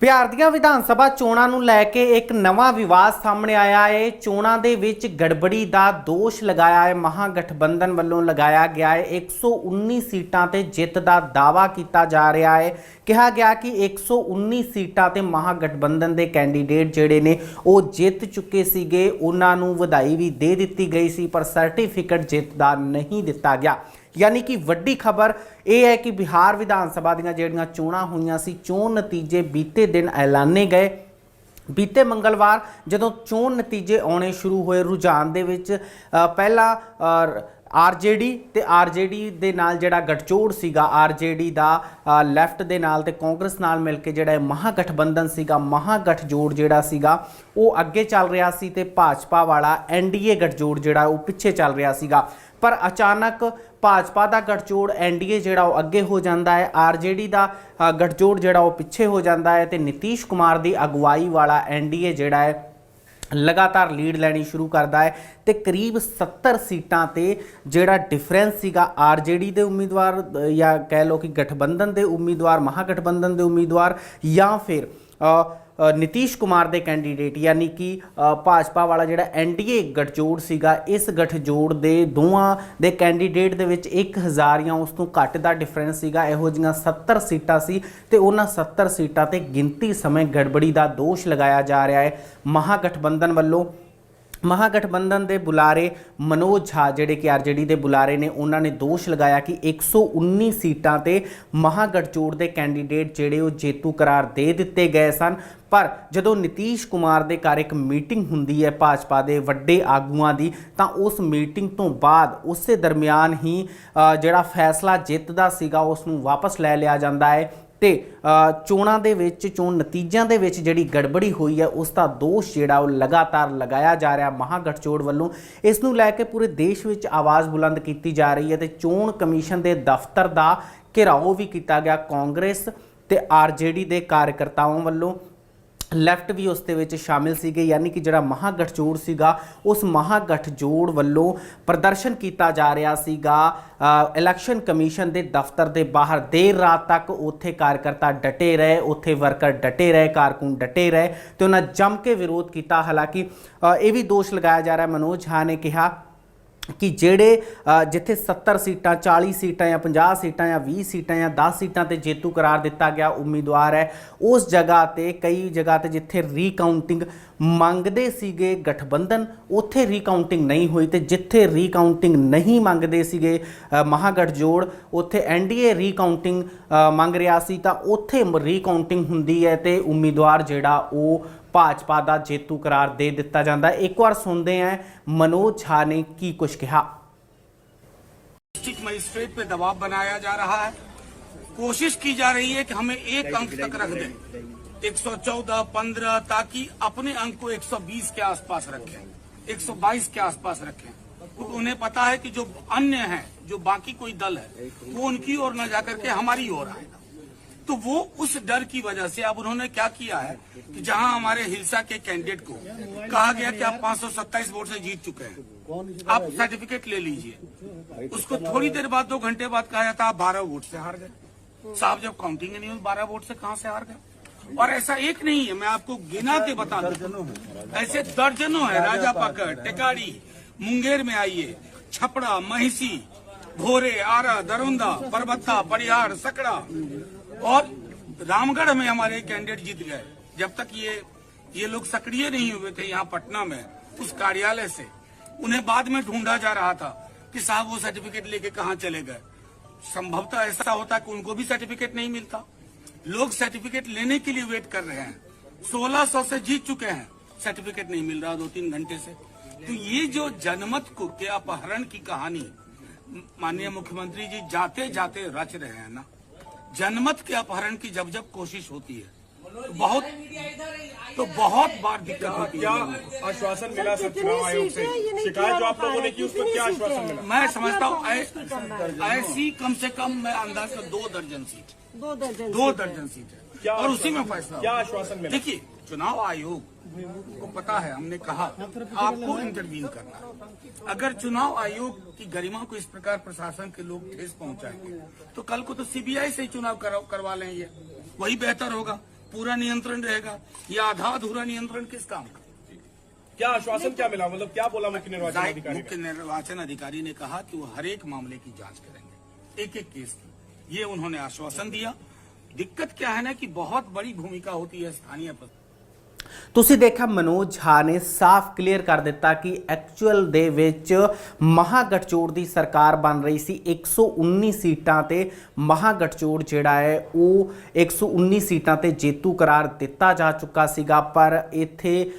ਬਿਹਾਰ ਦੀਆਂ ਵਿਧਾਨ ਸਭਾ ਚੋਣਾਂ ਨੂੰ ਲੈ ਕੇ ਇੱਕ ਨਵਾਂ ਵਿਵਾਦ ਸਾਹਮਣੇ ਆਇਆ ਹੈ। ਚੋਣਾਂ ਦੇ ਵਿੱਚ ਗੜਬੜੀ ਦਾ ਦੋਸ਼ ਲਗਾਇਆ ਹੈ। ਮਹਾਗਠਬੰਧਨ ਵੱਲੋਂ ਲਗਾਇਆ ਗਿਆ ਹੈ। 119 ਸੀਟਾਂ ਤੇ ਜਿੱਤ ਦਾ ਦਾਅਵਾ ਕੀਤਾ ਜਾ ਰਿਹਾ ਹੈ। ਕਿਹਾ ਗਿਆ ਕਿ 119 ਸੀਟਾਂ ਤੇ ਮਹਾਗਠਬੰਧਨ ਦੇ ਕੈਂਡੀਡੇਟ ਜਿਹੜੇ ਨੇ, ਉਹ ਜਿੱਤ ਚੁੱਕੇ ਸੀਗੇ। ਉਹਨਾਂ ਨੂੰ ਵਧਾਈ ਵੀ ਦੇ ਦਿੱਤੀ ਗਈ ਸੀ, ਪਰ ਸਰਟੀਫਿਕੇਟ ਜਿੱਤ ਦਾ ਨਹੀਂ ਦਿੱਤਾ ਗਿਆ। ਯਾਨੀ ਕਿ ਵੱਡੀ ਖਬਰ ਇਹ ਹੈ ਕਿ ਬਿਹਾਰ ਵਿਧਾਨ ਸਭਾ ਦੀਆਂ ਜਿਹੜੀਆਂ ਚੋਣਾਂ ਹੋਈਆਂ ਸੀ ਚੋਣ ਨਤੀਜੇ ਬੀਤੇ ਦਿਨ ਐਲਾਨੇ ਗਏ। ਬੀਤੇ ਮੰਗਲਵਾਰ ਜਦੋਂ ਚੋਣ ਨਤੀਜੇ ਆਉਣੇ ਸ਼ੁਰੂ ਹੋਏ ਰੁਝਾਨ ਦੇ ਵਿੱਚ ਅ, ਪਹਿਲਾ ਆਰਜੇਡੀ ਤੇ ਆਰਜੇਡੀ ਦੇ ਨਾਲ ਜਿਹੜਾ ਗਠਜੋੜ ਸੀਗਾ, ਆਰਜੇਡੀ ਦਾ ਲੈਫਟ ਦੇ ਨਾਲ ਤੇ ਕਾਂਗਰਸ ਨਾਲ ਮਿਲ ਕੇ ਜਿਹੜਾ ਇਹ ਮਹਾਗਠਬੰਧਨ ਸੀਗਾ, ਮਹਾਗਠਜੋੜ ਜਿਹੜਾ ਸੀਗਾ, ਉਹ ਅੱਗੇ ਚੱਲ ਰਿਹਾ ਸੀ ਤੇ ਭਾਜਪਾ ਵਾਲਾ ਐਨਡੀਏ ਗਠਜੋੜ ਜਿਹੜਾ, ਉਹ ਪਿੱਛੇ ਚੱਲ ਰਿਹਾ ਸੀਗਾ। ਪਰ ਅਚਾਨਕ ਭਾਜਪਾ ਦਾ ਗਠਜੋੜ ਐਨਡੀਏ ਜਿਹੜਾ, ਉਹ ਅੱਗੇ ਹੋ ਜਾਂਦਾ ਹੈ। ਆਰਜੇਡੀ ਦਾ ਗਠਜੋੜ ਜਿਹੜਾ, ਉਹ ਪਿੱਛੇ ਹੋ ਜਾਂਦਾ ਹੈ ਤੇ ਨਿਤੀਸ਼ ਕੁਮਾਰ ਦੀ ਅਗਵਾਈ ਵਾਲਾ ਐਨਡੀਏ ਜਿਹੜਾ ਹੈ ਲਗਾਤਾਰ ਲੀਡ ਲੈਣੀ ਸ਼ੁਰੂ ਕਰਦਾ ਹੈ ਤੇ ਕਰੀਬ 70 ਸੀਟਾਂ ਤੇ ਜਿਹੜਾ ਡਿਫਰੈਂਸ ਸੀਗਾ ਆਰਜੇਡੀ ਦੇ ਉਮੀਦਵਾਰ ਜਾਂ ਕਹਿ ਲਓ ਕਿ ਗਠਬੰਧਨ ਦੇ ਉਮੀਦਵਾਰ, ਮਹਾਗਠਬੰਧਨ ਦੇ ਉਮੀਦਵਾਰ ਜਾਂ ਫਿਰ ਨਿਤੀਸ਼ ਕੁਮਾਰ ਦੇ ਕੈਂਡੀਡੇਟ ਯਾਨੀ ਕਿ ਭਾਜਪਾ ਵਾਲਾ ਜਿਹੜਾ ਐਨਡੀਏ ਗਠਜੋੜ ਸੀਗਾ, ਇਸ ਗਠਜੋੜ ਦੇ ਦੋਵਾਂ ਦੇ ਕੈਂਡੀਡੇਟ ਦੇ ਵਿੱਚ 1000 ਜਾਂ ਉਸ ਤੋਂ ਘੱਟ ਦਾ ਡਿਫਰੈਂਸ ਸੀਗਾ, ਇਹੋ ਜਿਹੀਆਂ 70 ਸੀਟਾਂ ਸੀ ਤੇ ਉਹਨਾਂ 70 ਸੀਟਾਂ ਤੇ ਗਿਣਤੀ ਸਮੇਂ ਗੜਬੜੀ ਦਾ ਦੋਸ਼ ਲਗਾਇਆ ਜਾ ਰਿਹਾ ਹੈ। ਮਹਾਗਠਬੰਧਨ ਵੱਲੋਂ ਮਹਾਗਠਬੰਧਨ ਦੇ ਬੁਲਾਰੇ ਮਨੋਜ ਝਾ ਜਿਹੜੇ ਕਿ ਆਰਜੇਡੀ ਦੇ ਬੁਲਾਰੇ ਨੇ, ਉਹਨਾਂ ਨੇ ਦੋਸ਼ ਲਗਾਇਆ ਕਿ 119 ਸੀਟਾਂ ਤੇ ਮਹਾਗਠਜੋੜ ਦੇ ਕੈਂਡੀਡੇਟ ਜਿਹੜੇ ਉਹ ਜੇਤੂ ਕਰਾਰ ਦੇ ਦਿੱਤੇ ਗਏ ਸਨ। ਪਰ ਜਦੋਂ ਨਤੀਸ਼ ਕੁਮਾਰ ਦੇ ਘਰ ਇੱਕ ਮੀਟਿੰਗ ਹੁੰਦੀ ਹੈ ਭਾਜਪਾ ਦੇ ਵੱਡੇ ਆਗੂਆਂ ਦੀ, ਤਾਂ ਉਸ ਮੀਟਿੰਗ ਤੋਂ ਬਾਅਦ ਉਸੇ ਦਰਮਿਆਨ ਹੀ ਜਿਹੜਾ ਫੈਸਲਾ ਜਿੱਤ ਦਾ ਸੀਗਾ, ਉਸ ਨੂੰ ਵਾਪਸ ਲੈ ਲਿਆ ਜਾਂਦਾ ਹੈ। ਤੇ ਚੋਣਾਂ ਦੇ ਵਿੱਚ, ਚੋਣ ਨਤੀਜਿਆਂ ਦੇ ਵਿੱਚ ਜਿਹੜੀ ਗੜਬੜੀ ਹੋਈ ਹੈ, ਉਸ ਦਾ ਦੋਸ਼ ਜਿਹੜਾ ਉਹ ਲਗਾਤਾਰ ਲਗਾਇਆ ਜਾ ਰਿਹਾ ਮਹਾਗਠਜੋੜ ਵੱਲੋਂ। ਇਸ ਨੂੰ ਲੈ ਕੇ ਪੂਰੇ ਦੇਸ਼ ਵਿੱਚ ਆਵਾਜ਼ ਬੁਲੰਦ ਕੀਤੀ ਜਾ ਰਹੀ ਹੈ ਤੇ ਚੋਣ ਕਮਿਸ਼ਨ ਦੇ ਦਫ਼ਤਰ ਦਾ ਘਿਰਾਓ ਵੀ ਕੀਤਾ ਗਿਆ ਕਾਂਗਰਸ ਤੇ ਆਰਜੇਡੀ ਦੇ ਕਾਰਜਕਰਤਾਵਾਂ ਵੱਲੋਂ। ਲੈਫਟ ਵੀ ਉਸ ਦੇ ਵਿੱਚ ਸ਼ਾਮਿਲ ਸੀਗੇ, ਯਾਨੀ ਕਿ ਜਿਹੜਾ ਮਹਾਗਠਜੋੜ ਸੀਗਾ, ਉਸ ਮਹਾਗਠਜੋੜ ਵੱਲੋਂ ਪ੍ਰਦਰਸ਼ਨ ਕੀਤਾ ਜਾ ਰਿਹਾ ਸੀਗਾ। ਇਲੈਕਸ਼ਨ ਕਮਿਸ਼ਨ ਦੇ ਦਫ਼ਤਰ ਦੇ ਬਾਹਰ ਦੇਰ ਰਾਤ ਤੱਕ ਉੱਥੇ ਕਾਰਕਰਤਾ ਡਟੇ ਰਹੇ, ਉੱਥੇ ਵਰਕਰ ਡਟੇ ਰਹੇ, ਕਾਰਕੁਨ ਡਟੇ ਰਹੇ ਤੇ ਉਹਨਾਂ ਜੰਮ ਕੇ ਵਿਰੋਧ ਕੀਤਾ। ਹਾਲਾਂਕਿ ਇਹ ਵੀ ਦੋਸ਼ ਲਗਾਇਆ ਜਾ ਰਿਹਾ, ਮਨੋਜ ਝਾ ਨੇ ਕਿਹਾ ਕਿ ਜਿਹੜੇ ਜਿੱਥੇ 70 ਸੀਟਾਂ 40 ਸੀਟਾਂ ਜਾਂ 50 ਸੀਟਾਂ ਜਾਂ 20 ਸੀਟਾਂ ਜਾਂ 10 ਸੀਟਾਂ ਤੇ ਜੇਤੂ ਕਰਾਰ ਦਿੱਤਾ ਗਿਆ ਉਮੀਦਵਾਰ ਹੈ ਉਸ ਜਗ੍ਹਾ ਤੇ ਕਈ ਜਗ੍ਹਾ ਤੇ ਜਿੱਥੇ ਰੀਕਾਊਂਟਿੰਗ ਮੰਗਦੇ ਸੀਗੇ ਗਠਬੰਧਨ ਉੱਥੇ ਰੀਕਾਊਂਟਿੰਗ ਨਹੀਂ ਹੋਈ ਤੇ ਜਿੱਥੇ ਰੀਕਾਊਂਟਿੰਗ ਨਹੀਂ ਮੰਗਦੇ ਸੀਗੇ ਅ, ਮਹਾਗਠਜੋੜ ਉੱਥੇ ਐਨਡੀਏ ਰੀਕਾਊਂਟਿੰਗ ਮੰਗ ਰਿਹਾ ਸੀ ਤਾਂ ਉੱਥੇ ਰੀਕਾਊਂਟਿੰਗ ਹੁੰਦੀ ਹੈ ਤੇ ਉਮੀਦਵਾਰ ਜਿਹੜਾ ਉਹ ਭਾਜਪਾ ਦਾ ਜੇਤੂ ਕਰਾਰ ਦੇ ਦਿੱਤਾ ਜਾਂਦਾ ਹੈ। ਇੱਕ ਵਾਰ ਸੁਣਦੇ ਹਾਂ ਮਨੋਜ ਝਾ ਨੇ ਕੀ ਕੁਝ ਕਿਹਾ डिस्ट्रिक्ट मजिस्ट्रेट पे दबाव बनाया जा रहा है कोशिश की जा रही है कि हमें एक अंक तक रख दें 114, 15 ताकि अपने अंक को 120 के आसपास रखें 122 के आसपास रखें क्योंकि उन्हें पता है कि जो अन्य हैं जो बाकी कोई दल है वो उनकी ओर न जाकर के हमारी ओर आएगा तो वो उस डर की वजह से अब उन्होंने क्या किया है कि जहाँ हमारे हिलसा के कैंडिडेट को कहा गया कि आप 527 वोट से जीत चुके हैं। आप सर्टिफिकेट ले लीजिए। उसको थोड़ी देर बाद, दो घंटे बाद कहा जाता आप बारह वोट से हार गए। साहब, जब काउंटिंग नहीं हुई, बारह वोट से कहाँ से हार गए? और ऐसा एक नहीं है, मैं आपको गिना के बता दूँ। ऐसे दर्जनों है, राजा पकड़ टेकाड़ी, मुंगेर में आइए, छपड़ा महिसी भोरे, आरा, दरुंदा, परबत्ता, परिहार, सकड़ा। और रामगढ़ में हमारे कैंडिडेट जीत गए। जब तक ये ये लोग सक्रिय नहीं हुए थे यहाँ पटना में, उस कार्यालय से, उन्हें बाद में ढूंढा जा रहा था कि साहब वो सर्टिफिकेट लेके कहाँ चले गए। संभवतः ऐसा होता कि उनको भी सर्टिफिकेट नहीं मिलता। लोग सर्टिफिकेट लेने के लिए वेट कर रहे हैं। 1600 से जीत चुके हैं। सर्टिफिकेट नहीं मिल रहा दो तीन घंटे से। तो ये जो जनमत को, के अपहरण की कहानी, माननीय मुख्यमंत्री जी जाते जाते रच रहे हैं ना। जनमत के अपहरण की जब जब कोशिश होती है तो बहुत तो बहुत बार दिक्कत होती क्या है आश्वासन मिला सर चुनाव आयोग से? शिकायत जो आप लोगों ने की उसको क्या आश्वासन मिला? मैं समझता हूँ ऐसी कम से कम मैं अंदाज कर दो दर्जन सीट। दो दर्जन दो दर्जन सीट। है और उसी में फैसला क्या आश्वासन मिला? देखिए चुनाव आयोग को पता है हमने कहा आपको इंटरवीन करना है। अगर चुनाव आयोग की गरिमा को इस प्रकार प्रशासन के लोग ठेस पहुंचाएँगे तो कल को तो सीबीआई से ही चुनाव करवा लेंगे। वही बेहतर होगा। पूरा नियंत्रण रहेगा। या आधा अधूरा नियंत्रण किस काम का? क्या आश्वासन क्या मिला? मतलब क्या बोला मुख्य निर्वाचन अधिकारी मुख्य निर्वाचन अधिकारी ने कहा कि वो हर एक मामले की जाँच करेंगे। एक एक केस की। ये उन्होंने आश्वासन दिया। दिक्कत क्या है ना कि बहुत बड़ी भूमिका होती है स्थानीय ਤੁਸੀਂ ਦੇਖਿਆ ਮਨੋਜ ਝਾ ਨੇ ਸਾਫ਼ ਕਲੀਅਰ ਕਰ ਦਿੱਤਾ ਕਿ ਐਕਚੁਅਲ ਦੇ ਵਿੱਚ ਮਹਾਗਠਜੋੜ ਦੀ ਸਰਕਾਰ ਬਣ ਰਹੀ ਸੀ। 119 ਸੀਟਾਂ ਤੇ ਮਹਾਗਠਜੋੜ ਜਿਹੜਾ ਹੈ, ਉਹ 119 ਸੀਟਾਂ ਤੇ ਜੇਤੂ ਕਰਾਰ ਦਿੱਤਾ ਜਾ ਚੁੱਕਾ ਸੀਗਾ। ਪਰ ਇੱਥੇ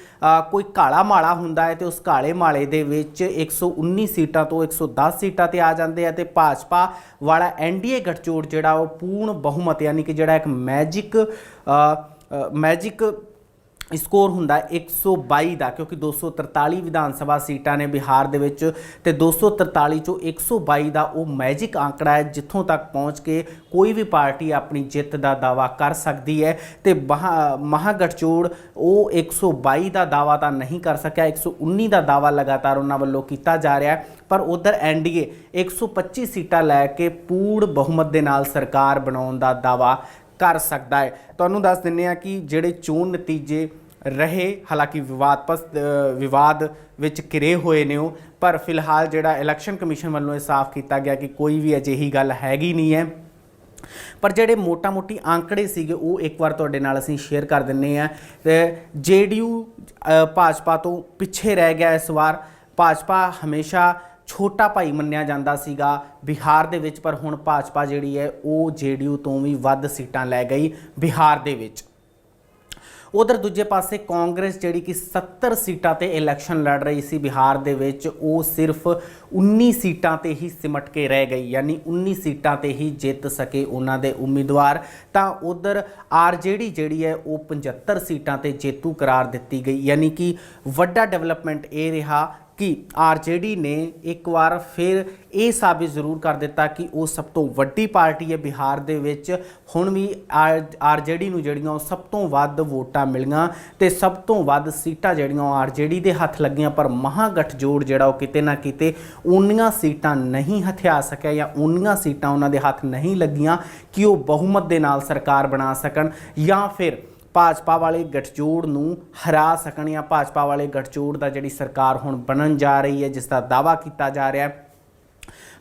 ਕੋਈ ਕਾਲਾ ਮਾਲਾ ਹੁੰਦਾ ਹੈ ਤੇ ਉਸ ਕਾਲੇ ਮਾਲੇ ਦੇ ਵਿੱਚ 119 ਸੀਟਾਂ ਤੋਂ 110 ਸੀਟਾਂ ਤੇ ਆ ਜਾਂਦੇ ਆ ਤੇ ਭਾਜਪਾ ਵਾਲਾ ਐਨਡੀਏ ਗਠਜੋੜ ਜਿਹੜਾ, ਉਹ ਪੂਰਨ ਬਹੁਮਤ, ਯਾਨੀ ਕਿ ਜਿਹੜਾ ਇੱਕ ਮੈਜਿਕ ਮੈਜਿਕ ਸਕੋਰ ਹੁੰਦਾ ਹੈ 122 ਦਾ, ਕਿਉਂਕਿ 243 ਵਿਧਾਨ ਸਭਾ ਸੀਟਾਂ ਨੇ ਬਿਹਾਰ ਦੇ ਵਿੱਚ ਤੇ 243 ਚੋਂ 122 ਦਾ ਉਹ ਮੈਜਿਕ ਆંકੜਾ ਹੈ, ਜਿੱਥੋਂ ਤੱਕ ਪਹੁੰਚ ਕੇ ਕੋਈ ਵੀ ਪਾਰਟੀ ਆਪਣੀ ਜਿੱਤ ਦਾ ਦਾਵਾ ਕਰ ਸਕਦੀ ਹੈ ਤੇ ਮਹਾ- ਮਹਾਗਠਜੋੜ ਉਹ 122 ਦਾ ਦਾਵਾ ਤਾਂ ਨਹੀਂ ਕਰ ਸਕਿਆ 119 ਦਾ ਦਾਵਾ ਲਗਾਤਾਰ ਉਹਨਾਂ ਵੱਲੋਂ ਕੀਤਾ ਜਾ ਰਿਹਾ ਹੈ, ਪਰ ਉਧਰ ਐਨਡੀਏ 125 ਸੀਟਾਂ ਲੈ ਕੇ ਪੂਰਨ ਬਹੁਮਤ ਦੇ ਨਾਲ ਸਰਕਾਰ ਬਣਾਉਣ ਦਾ ਦਾਵਾ ਕਰ ਸਕਦਾ ਹੈ। ਤੁਹਾਨੂੰ ਦੱਸ ਦਿੰਨੇ ਆ ਕਿ ਜਿਹੜੇ ਚੋਣ ਨਤੀਜੇ ਰਹੇ, ਹਾਲਾਂਕਿ ਵਿਵਾਦਪਸ ਵਿਵਾਦ ਵਿੱਚ ਘਿਰੇ ਹੋਏ ਨੇ ਉਹ, ਪਰ ਫਿਲਹਾਲ ਜਿਹੜਾ ਇਲੈਕਸ਼ਨ ਕਮਿਸ਼ਨ ਵੱਲੋਂ ਇਹ ਸਾਫ਼ ਕੀਤਾ ਗਿਆ ਕਿ ਕੋਈ ਵੀ ਅਜਿਹੀ ਗੱਲ ਹੈਗੀ ਨਹੀਂ ਹੈ। ਪਰ ਜਿਹੜੇ ਮੋਟਾ-ਮੋਟੀ ਆંકੜੇ ਸੀਗੇ, ਉਹ ਇੱਕ ਵਾਰ ਤੁਹਾਡੇ ਨਾਲ ਅਸੀਂ ਸ਼ੇਅਰ ਕਰ ਦਿੰਨੇ ਆ ਤੇ ਜੇਡੀਯੂ ਭਾਜਪਾ ਤੋਂ ਪਿੱਛੇ ਰਹਿ ਗਿਆ ਇਸ ਵਾਰ। ਭਾਜਪਾ ਹਮੇਸ਼ਾ ਛੋਟਾ ਭਾਈ ਮੰਨਿਆ ਜਾਂਦਾ ਸੀਗਾ ਬਿਹਾਰ ਦੇ ਵਿੱਚ, ਪਰ ਹੁਣ ਭਾਜਪਾ ਜਿਹੜੀ ਹੈ, ਉਹ ਜੇਡੀਯੂ ਤੋਂ ਵੀ ਵੱਧ ਸੀਟਾਂ ਲੈ ਗਈ ਬਿਹਾਰ ਦੇ ਵਿੱਚ। ਉਧਰ ਦੂਜੇ ਪਾਸੇ ਕਾਂਗਰਸ ਜਿਹੜੀ ਕਿ 70 ਸੀਟਾਂ ਤੇ ਇਲੈਕਸ਼ਨ ਲੜ ਰਹੀ ਸੀ ਬਿਹਾਰ ਦੇ ਵਿੱਚ, ਉਹ ਸਿਰਫ 19 ਸੀਟਾਂ ਤੇ ਹੀ ਸਿਮਟ ਕੇ ਰਹਿ ਗਈ, ਯਾਨੀ 19 ਸੀਟਾਂ ਤੇ ਹੀ ਜਿੱਤ ਸਕੇ ਉਹਨਾਂ ਦੇ ਉਮੀਦਵਾਰ। ਤਾਂ ਉਧਰ ਆਰਜੇਡੀ ਜਿਹੜੀ ਹੈ, ਉਹ 75 ਸੀਟਾਂ ਤੇ ਜੇਤੂ ਕਰਾਰ ਦਿੱਤੀ ਗਈ, ਯਾਨੀ ਕਿ ਵੱਡਾ ਡਿਵੈਲਪਮੈਂਟ ਇਹ ਰਿਹਾ ਕਿ ਆਰਜੇਡੀ ਨੇ ਇੱਕ ਵਾਰ ਫਿਰ ਇਹ ਸਾਬਿਤ ਜ਼ਰੂਰ ਕਰ ਦਿੱਤਾ ਕਿ ਉਹ ਸਭ ਤੋਂ ਵੱਡੀ ਪਾਰਟੀ ਹੈ ਬਿਹਾਰ ਦੇ ਵਿੱਚ। ਹੁਣ ਵੀ ਆਰਜੇਡੀ ਨੂੰ ਜਿਹੜੀਆਂ ਉਹ ਸਭ ਤੋਂ ਵੱਧ ਵੋਟਾਂ ਮਿਲੀਆਂ ਤੇ ਸਭ ਤੋਂ ਵੱਧ ਸੀਟਾਂ ਜਿਹੜੀਆਂ ਉਹ ਆਰਜੇਡੀ ਦੇ ਹੱਥ ਲੱਗੀਆਂ, ਪਰ ਮਹਾਗਠਜੋੜ ਜਿਹੜਾ ਉਹ ਕਿਤੇ ਨਾ ਕਿਤੇ ਉਨੀਆਂ ਸੀਟਾਂ ਨਹੀਂ ਹਥਿਆ ਸਕਿਆ ਜਾਂ ਉਨੀਆਂ ਸੀਟਾਂ ਉਹਨਾਂ ਦੇ ਹੱਥ ਨਹੀਂ ਲੱਗੀਆਂ ਕਿ ਉਹ ਬਹੁਮਤ ਦੇ ਨਾਲ ਸਰਕਾਰ ਬਣਾ ਸਕਣ ਜਾਂ ਫਿਰ ਭਾਜਪਾ ਵਾਲੇ ਗਠਜੋੜ ਨੂੰ ਹਰਾ ਸਕਣ ਜਾਂ ਭਾਜਪਾ ਵਾਲੇ ਗਠਜੋੜ ਦਾ ਜਿਹੜੀ ਸਰਕਾਰ ਹੁਣ ਬਣਨ ਜਾ ਰਹੀ ਹੈ, ਜਿਸ ਦਾ ਦਾਵਾ ਕੀਤਾ ਜਾ ਰਿਹਾ ਹੈ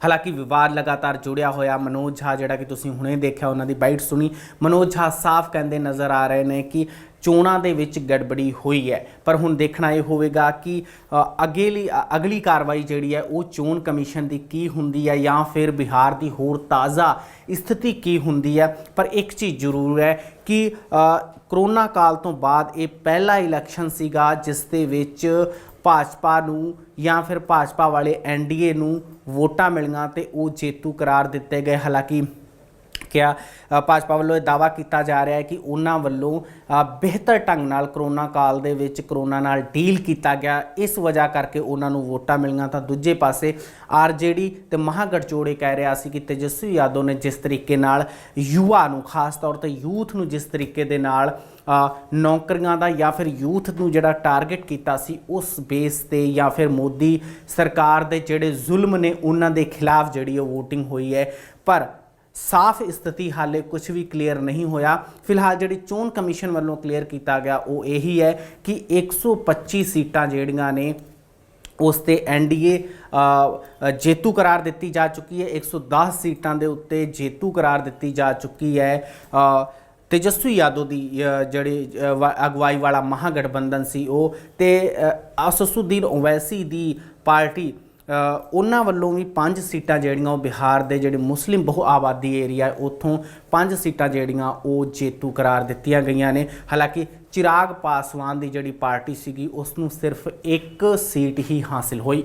ਹਾਲਾਂਕਿ ਵਿਵਾਦ ਲਗਾਤਾਰ ਜੁੜਿਆ ਹੋਇਆ ਮਨੋਜ ਝਾ ਜਿਹੜਾ ਕਿ ਤੁਸੀਂ ਹੁਣੇ ਦੇਖਿਆ ਉਹਨਾਂ ਦੀ ਬਾਈਟ ਸੁਣੀ। ਮਨੋਜ ਝਾ ਸਾਫ਼ ਕਹਿੰਦੇ ਨਜ਼ਰ ਆ ਰਹੇ ਨੇ ਕਿ ਚੋਣਾਂ ਦੇ ਵਿੱਚ ਗੜਬੜੀ ਹੋਈ ਹੈ। ਪਰ ਹੁਣ ਦੇਖਣਾ ਇਹ ਹੋਵੇਗਾ ਕਿ ਅ, ਅਗੇਲੀ ਅਗਲੀ ਕਾਰਵਾਈ ਜਿਹੜੀ ਹੈ ਉਹ ਚੋਣ ਕਮਿਸ਼ਨ ਦੀ ਕੀ ਹੁੰਦੀ ਹੈ ਜਾਂ ਫਿਰ ਬਿਹਾਰ ਦੀ ਹੋਰ ਤਾਜ਼ਾ ਸਥਿਤੀ ਕੀ ਹੁੰਦੀ ਹੈ? ਪਰ ਇੱਕ ਚੀਜ਼ ਜ਼ਰੂਰ ਹੈ ਕਿ ਕਰੋਨਾ ਕਾਲ ਤੋਂ ਬਾਅਦ ਇਹ ਪਹਿਲਾ ਇਲੈਕਸ਼ਨ ਸੀਗਾ ਜਿਸ ਦੇ ਵਿੱਚ ਭਾਜਪਾ ਨੂੰ ਜਾਂ ਫਿਰ ਭਾਜਪਾ ਵਾਲੇ ਐਨਡੀਏ ਨੂੰ ਵੋਟਾਂ ਮਿਲੀਆਂ ਤੇ ਉਹ ਜੇਤੂ ਕਰਾਰ ਦਿੱਤੇ ਗਏ। ਹਾਲਾਂਕਿ ਕਿਹਾ ਭਾਜਪਾ ਵੱਲੋਂ ਇਹ ਦਾਵਾ ਕੀਤਾ ਜਾ ਰਿਹਾ ਹੈ ਕਿ ਉਹਨਾਂ ਵੱਲੋਂ ਬਿਹਤਰ ਢੰਗ ਨਾਲ ਕਰੋਨਾ ਕਾਲ ਦੇ ਵਿੱਚ ਕਰੋਨਾ ਨਾਲ ਡੀਲ ਕੀਤਾ ਗਿਆ। ਇਸ ਵਜ੍ਹਾ ਕਰਕੇ ਉਹਨਾਂ ਨੂੰ ਵੋਟਾਂ ਮਿਲੀਆਂ ਤਾਂ ਦੂਜੇ ਪਾਸੇ ਆਰਜੇਡੀ ਤੇ ਮਹਾਗੜਜੋੜੇ ਕਹਿ ਰਿਹਾ ਸੀ ਕਿ ਤੇਜਸਵੀ ਯਾਦਵ ਨੇ ਜਿਸ ਤਰੀਕੇ ਨਾਲ ਯੁਵਾ ਨੂੰ, ਖਾਸ ਤੌਰ ਤੇ ਯੂਥ ਨੂੰ ਜਿਸ ਤਰੀਕੇ ਦੇ ਨਾਲ ਨੌਕਰੀਆਂ ਦਾ ਜਾਂ ਫਿਰ ਯੂਥ ਨੂੰ ਜਿਹੜਾ ਟਾਰਗੇਟ ਕੀਤਾ ਸੀ, ਉਸ ਬੇਸ ਤੇ ਜਾਂ ਫਿਰ ਮੋਦੀ ਸਰਕਾਰ ਦੇ ਜਿਹੜੇ ਜ਼ੁਲਮ ਨੇ, ਉਹਨਾਂ ਦੇ ਖਿਲਾਫ ਜਿਹੜੀ ਉਹ VOTING ਹੋਈ ਹੈ। ਪਰ ਸਾਫ਼ ਸਥਿਤੀ ਹਾਲੇ ਕੁਝ ਵੀ ਕਲੀਅਰ ਨਹੀਂ ਹੋਇਆ। ਫਿਲਹਾਲ ਜਿਹੜੀ ਚੋਣ ਕਮਿਸ਼ਨ ਵੱਲੋਂ ਕਲੀਅਰ ਕੀਤਾ ਗਿਆ ਉਹ ਇਹੀ ਹੈ ਕਿ 125 ਸੀਟਾਂ ਜਿਹੜੀਆਂ ਨੇ ਉਸ ਤੇ ਐਨਡੀਏ ਜੇਤੂ ਕਰਾਰ ਦਿੱਤੀ ਜਾ ਚੁੱਕੀ ਹੈ। 110 ਸੀਟਾਂ ਦੇ ਉੱਤੇ ਜੇਤੂ ਕਰਾਰ ਦਿੱਤੀ ਜਾ ਚੁੱਕੀ ਹੈ। ਤੇਜਸਵੀ ਯਾਦਵ ਦੀ ਜਿਹੜੀ ਅਗਵਾਈ ਵਾਲਾ ਮਹਾਗਠਬੰਧਨ ਸੀ ਉਹ ਤੇ ਅ, ਅਸਸੁਦੀਨ ਓਵੈਸੀ ਦੀ ਪਾਰਟੀ ਉਹਨਾਂ ਵੱਲੋਂ ਵੀ ਪੰਜ ਸੀਟਾਂ ਜਿਹੜੀਆਂ ਉਹ ਬਿਹਾਰ ਦੇ ਜਿਹੜੇ ਮੁਸਲਿਮ ਬਹੁ ਆਬਾਦੀ ਏਰੀਆ ਹੈ, ਉੱਥੋਂ ਪੰਜ ਸੀਟਾਂ ਜਿਹੜੀਆਂ ਉਹ ਜੇਤੂ ਕਰਾਰ ਦਿੱਤੀਆਂ ਗਈਆਂ ਨੇ। ਹਾਲਾਂਕਿ ਚਿਰਾਗ ਪਾਸਵਾਨ ਦੀ ਜਿਹੜੀ ਪਾਰਟੀ ਸੀਗੀ ਉਸ ਨੂੰ ਸਿਰਫ ਇੱਕ ਸੀਟ ਹੀ ਹਾਸਿਲ ਹੋਈ।